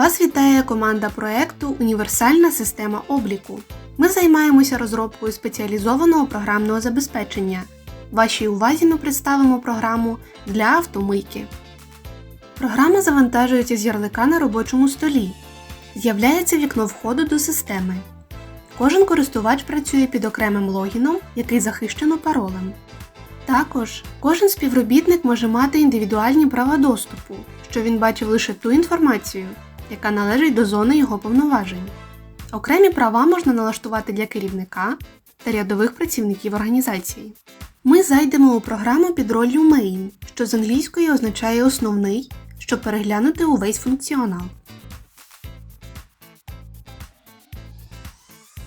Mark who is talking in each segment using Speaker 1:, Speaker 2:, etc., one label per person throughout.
Speaker 1: Вас вітає команда проекту Універсальна система обліку. Ми займаємося розробкою спеціалізованого програмного забезпечення. Вашій увазі ми представимо програму для автомийки. Програма завантажується з ярлика на робочому столі. З'являється вікно входу до системи. Кожен користувач працює під окремим логіном, який захищено паролем. Також кожен співробітник може мати індивідуальні права доступу, що він бачив лише ту інформацію, яка належить до зони його повноважень. Окремі права можна налаштувати для керівника та рядових працівників організації. Ми зайдемо у програму під роллю Main, що з англійської означає основний, щоб переглянути увесь функціонал.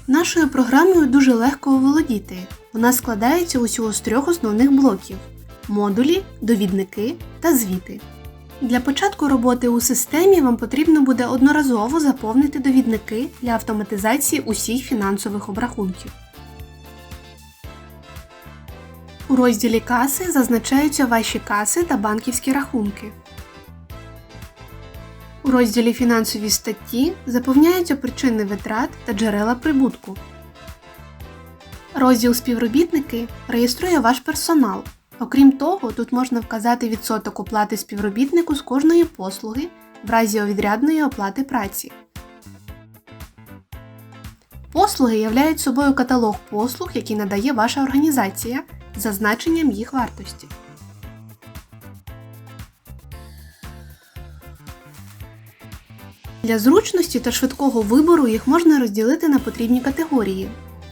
Speaker 1: Нашою програмою дуже легко оволодіти. Вона складається усього з трьох основних блоків модулі, довідники та звіти. Для початку роботи у системі вам потрібно буде одноразово заповнити довідники для автоматизації усіх фінансових обрахунків. У розділі Каси зазначаються ваші каси та банківські рахунки. У розділі Фінансові статті заповняються причини витрат та джерела прибутку. Розділ Співробітники реєструє ваш персонал. Окрім того, тут можна вказати відсоток оплати співробітнику з кожної послуги в разі відрядної оплати праці. Послуги являють собою каталог послуг, які надає ваша організація з зазначенням їх вартості. Для зручності та швидкого вибору їх можна розділити на потрібні категорії.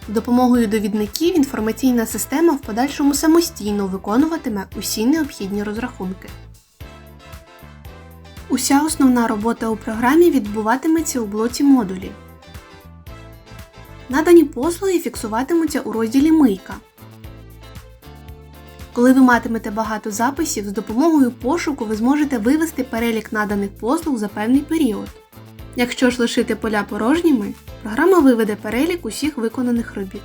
Speaker 1: З допомогою довідників інформаційна система в подальшому самостійно виконуватиме усі необхідні розрахунки. Уся основна робота у програмі відбуватиметься у блоці модулі. Надані послуги фіксуватимуться у розділі Мийка. Коли ви матимете багато записів, з допомогою пошуку ви зможете вивести перелік наданих послуг за певний період. Якщо ж лишити поля порожніми, програма виведе перелік усіх виконаних робіт.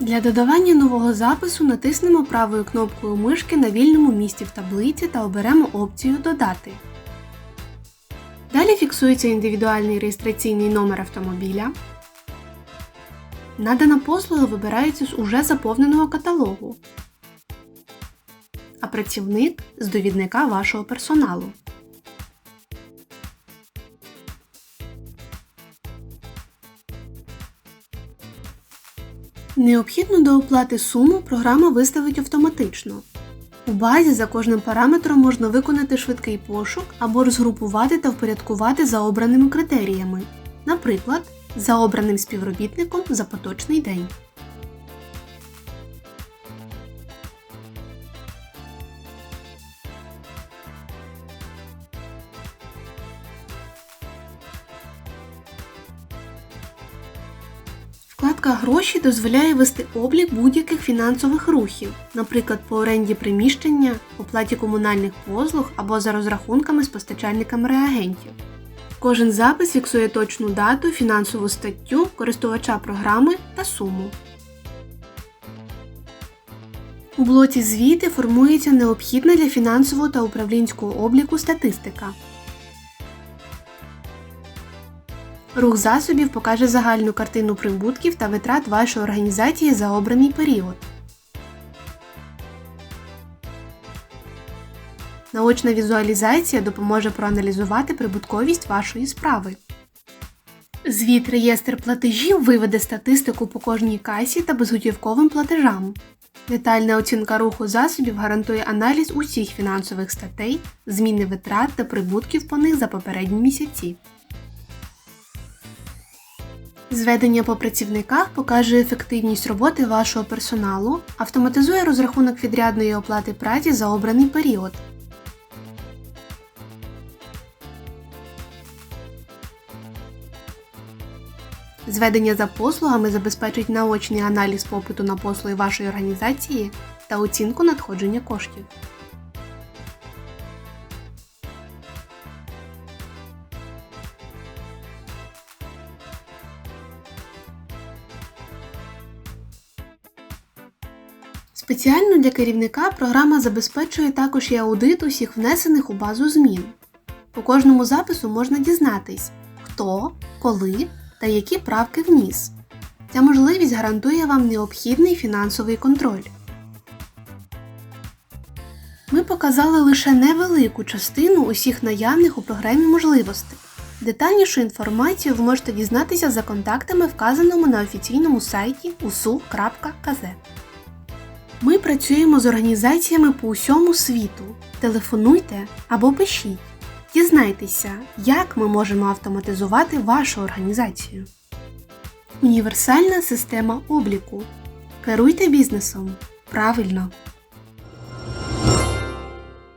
Speaker 1: Для додавання нового запису натиснемо правою кнопкою мишки на вільному місці в таблиці та оберемо опцію Додати. Далі фіксується індивідуальний реєстраційний номер автомобіля. Надана послуга вибирається з уже заповненого каталогу, а працівник з довідника вашого персоналу. Необхідну до оплати суму програма виставить автоматично. У базі за кожним параметром можна виконати швидкий пошук або розгрупувати та впорядкувати за обраними критеріями, наприклад, за обраним співробітником за поточний день. Вкладка Гроші дозволяє вести облік будь-яких фінансових рухів, наприклад, по оренді приміщення, оплаті комунальних послуг або за розрахунками з постачальниками реагентів. Кожен запис фіксує точну дату, фінансову статтю, користувача програми та суму. У блоці Звіти формується необхідна для фінансового та управлінського обліку статистика. Рух засобів покаже загальну картину прибутків та витрат вашої організації за обраний період. Наочна візуалізація допоможе проаналізувати прибутковість вашої справи. Звіт реєстр платежів виведе статистику по кожній касі та безготівковим платежам. Детальна оцінка руху засобів гарантує аналіз усіх фінансових статей, зміни витрат та прибутків по них за попередні місяці. Зведення по працівниках покаже ефективність роботи вашого персоналу, автоматизує розрахунок відрядної оплати праці за обраний період. Зведення за послугами забезпечить наочний аналіз попиту на послуги вашої організації та оцінку надходження коштів. Спеціально для керівника програма забезпечує також і аудит усіх внесених у базу змін. По кожному запису можна дізнатись, хто, коли та які правки вніс. Ця можливість гарантує вам необхідний фінансовий контроль. Ми показали лише невелику частину усіх наявних у програмі можливостей. Детальнішу інформацію ви можете дізнатися за контактами, вказаними на офіційному сайті usu.kz. Ми працюємо з організаціями по усьому світу. Телефонуйте або пишіть. Дізнайтеся, як ми можемо автоматизувати вашу організацію. Універсальна система обліку. Керуйте бізнесом правильно.